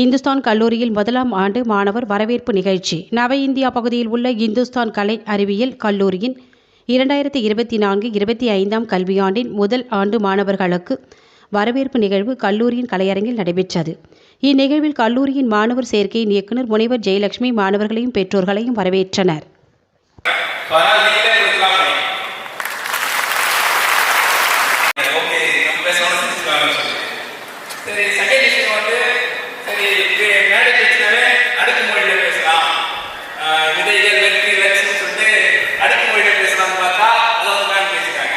இந்துஸ்தான் கல்லூரியில் முதலாம் ஆண்டு மாணவர் வரவேற்பு நிகழ்ச்சி. நவ இந்தியா பகுதியில் உள்ள இந்துஸ்தான் கலை அறிவியல் கல்லூரியின் இரண்டாயிரத்தி இருபத்தி நான்கு இருபத்தி ஐந்தாம் கல்வியாண்டின் முதல் ஆண்டு மாணவர்களுக்கு வரவேற்பு நிகழ்வு கல்லூரியின் கலையரங்கில் நடைபெற்றது. இந்நிகழ்வில் கல்லூரியின் மாணவர் சேர்க்கையின் இயக்குநர் முனைவர் ஜெயலட்சுமி மாணவர்களையும் பெற்றோர்களையும் வரவேற்றனர். சரி செகண்ட் விஷயம் வந்து சரி இது மேடை பேசினாவே அடுக்கு மொழியில பேசலாம். ஆஹ் விதைகள் வெற்றி லட்சம் சொல்லிட்டு அடுக்கு மொழியில பேசலாம்னு பார்த்தா அதை வந்து மேம் பேசிட்டாங்க.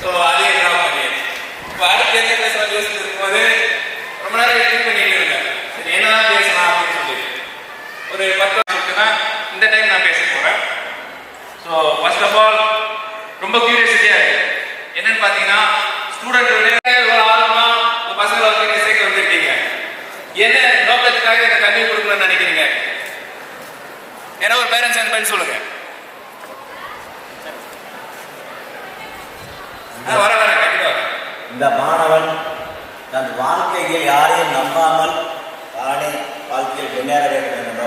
ஸோ அதே ட்ராப் பண்ணியாச்சு. இப்போ அடுத்து என்ன பேசலாம் யோசிச்சு இருக்கும்போது ரொம்ப நேரம் திங்க் பண்ணிட்டு இருந்தேன் சரி என்ன பேசலாம் அப்படின்னு சொல்லி ஒரு பத்து வருஷத்துக்கு தான் இந்த டைம் நான் பேச போகிறேன் ஸோ ஃபர்ஸ்ட் ஆஃப் ஆல் ரொம்ப கியூரியாசிட்டியாக இருக்கு. என்னன்னு பார்த்தீங்கன்னா ஸ்டூடெண்ட்டோட எதுக்காக இந்த கல்வி கொடுக்கணும்னு நினைக்கிறீங்க? ஏன்னா ஒரு பேரண்ட்ஸ் என் பையன் சொல்லுங்க. வர வர இந்த மாணவன் தன் வாழ்க்கையில் யாரையும் நம்பாமல் தானே வாழ்க்கையில் முன்னேற வேண்டும்